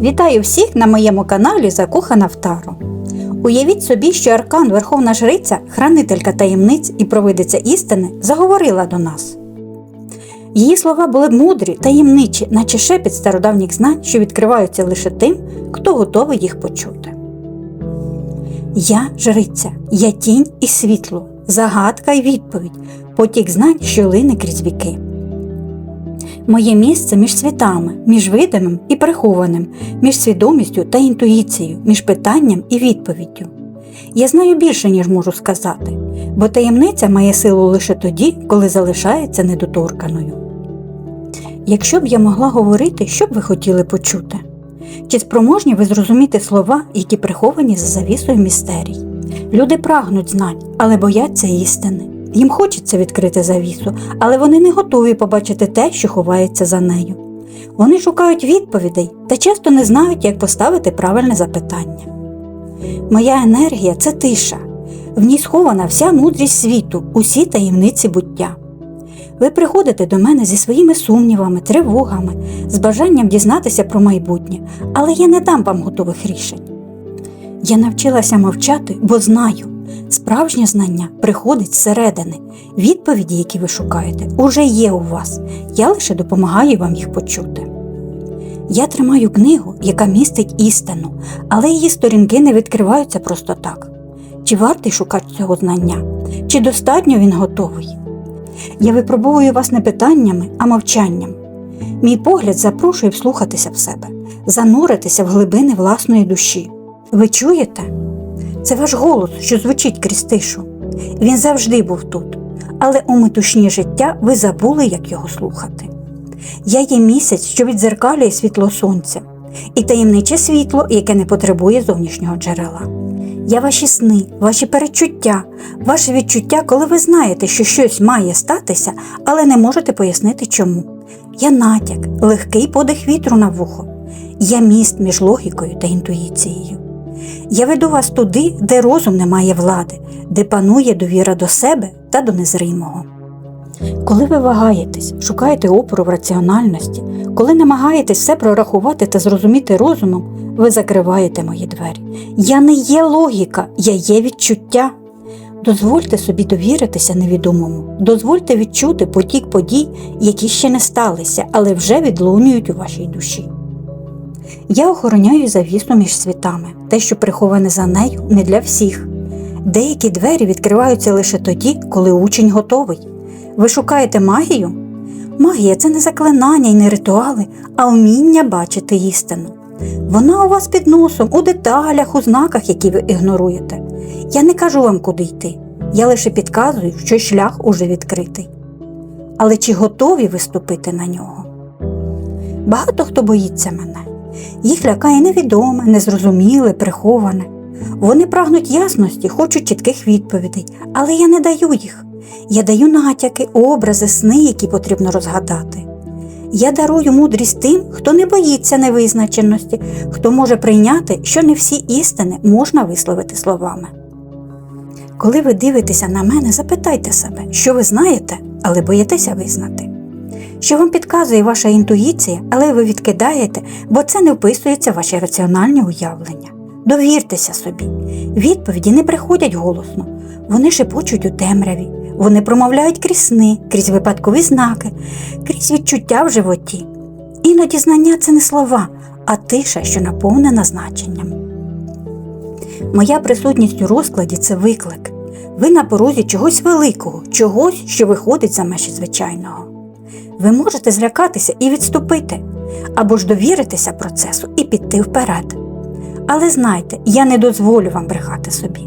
Вітаю всіх на моєму каналі Закохана в Тару. Уявіть собі, що Аркан Верховна Жриця, хранителька таємниць і провидиця істини, заговорила до нас. Її слова були мудрі, таємничі, наче шепіт стародавніх знань, що відкриваються лише тим, хто готовий їх почути. Я жриця, я тінь і світло, загадка й відповідь, потік знань, що лине крізь віки. Моє місце між світами, між видимим і прихованим, між свідомістю та інтуїцією, між питанням і відповіддю. Я знаю більше, ніж можу сказати, бо таємниця має силу лише тоді, коли залишається недоторканою. Якщо б я могла говорити, що б ви хотіли почути? Чи спроможні ви зрозуміти слова, які приховані за завісою містерій? Люди прагнуть знань, але бояться істини. Їм хочеться відкрити завісу, але вони не готові побачити те, що ховається за нею. Вони шукають відповідей та часто не знають, як поставити правильне запитання. Моя енергія це тиша, в ній схована вся мудрість світу, усі таємниці буття. Ви приходите до мене зі своїми сумнівами, тривогами, з бажанням дізнатися про майбутнє, але я не дам вам готових рішень. Я навчилася мовчати, бо знаю, справжнє знання приходить зсередини. Відповіді, які ви шукаєте, уже є у вас. Я лише допомагаю вам їх почути. Я тримаю книгу, яка містить істину, але її сторінки не відкриваються просто так. Чи вартий шукач цього знання? Чи достатньо він готовий? Я випробовую вас не питаннями, а мовчанням. Мій погляд запрошує вслухатися в себе, зануритися в глибини власної душі. Ви чуєте? Це ваш голос, що звучить крізь тишу. Він завжди був тут, але у метушні життя ви забули, як його слухати. Я є місяць, що відзеркалює світло сонця, і таємниче світло, яке не потребує зовнішнього джерела. Я ваші сни, ваші перечуття, ваше відчуття, коли ви знаєте, що щось має статися, але не можете пояснити чому. Я натяк, легкий подих вітру на вухо. Я міст між логікою та інтуїцією. Я веду вас туди, де розум не має влади, де панує довіра до себе та до незримого. Коли ви вагаєтесь, шукаєте опору в раціональності, коли намагаєтесь все прорахувати та зрозуміти розумом, ви закриваєте мої двері. Я не є логіка, я є відчуття. Дозвольте собі довіритися невідомому, дозвольте відчути потік подій, які ще не сталися, але вже відлунюють у вашій душі. Я охороняю завісу між світами, те, що приховане за нею, не для всіх. Деякі двері відкриваються лише тоді, коли учень готовий. Ви шукаєте магію? Магія це не заклинання і не ритуали, а вміння бачити істину. Вона у вас під носом, у деталях, у знаках, які ви ігноруєте. Я не кажу вам, куди йти, я лише підказую, що шлях уже відкритий. Але чи готові ви ступити на нього? Багато хто боїться мене. Їх лякає невідоме, незрозуміле, приховане. Вони прагнуть ясності, хочуть чітких відповідей, але я не даю їх. Я даю натяки, образи, сни, які потрібно розгадати. Я дарую мудрість тим, хто не боїться невизначеності, хто може прийняти, що не всі істини можна висловити словами. Коли ви дивитеся на мене, запитайте себе, що ви знаєте, але боїтеся визнати. Що вам підказує ваша інтуїція, але ви відкидаєте, бо це не вписується в ваші раціональні уявлення. Довіртеся собі. Відповіді не приходять голосно, вони шепочуть у темряві, вони промовляють крізь сни, крізь випадкові знаки, крізь відчуття в животі. Іноді знання це не слова, а тиша, що наповнена значенням. Моя присутність у розкладі це виклик. Ви на порозі чогось великого, чогось, що виходить за межі звичайного. Ви можете злякатися і відступити, або ж довіритися процесу і піти вперед. Але знайте, я не дозволю вам брехати собі.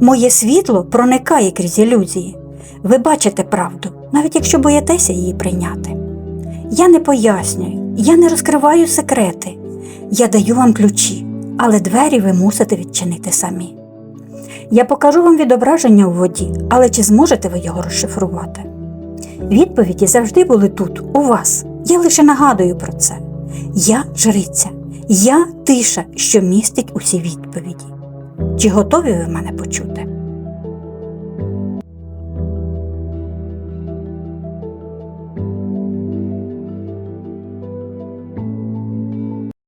Моє світло проникає крізь ілюзії. Ви бачите правду, навіть якщо боїтеся її прийняти. Я не пояснюю, я не розкриваю секрети. Я даю вам ключі, але двері ви мусите відчинити самі. Я покажу вам відображення у воді, але чи зможете ви його розшифрувати? Відповіді завжди були тут, у вас. Я лише нагадую про це. Я жриця, я тиша, що містить усі відповіді. Чи готові ви мене почути?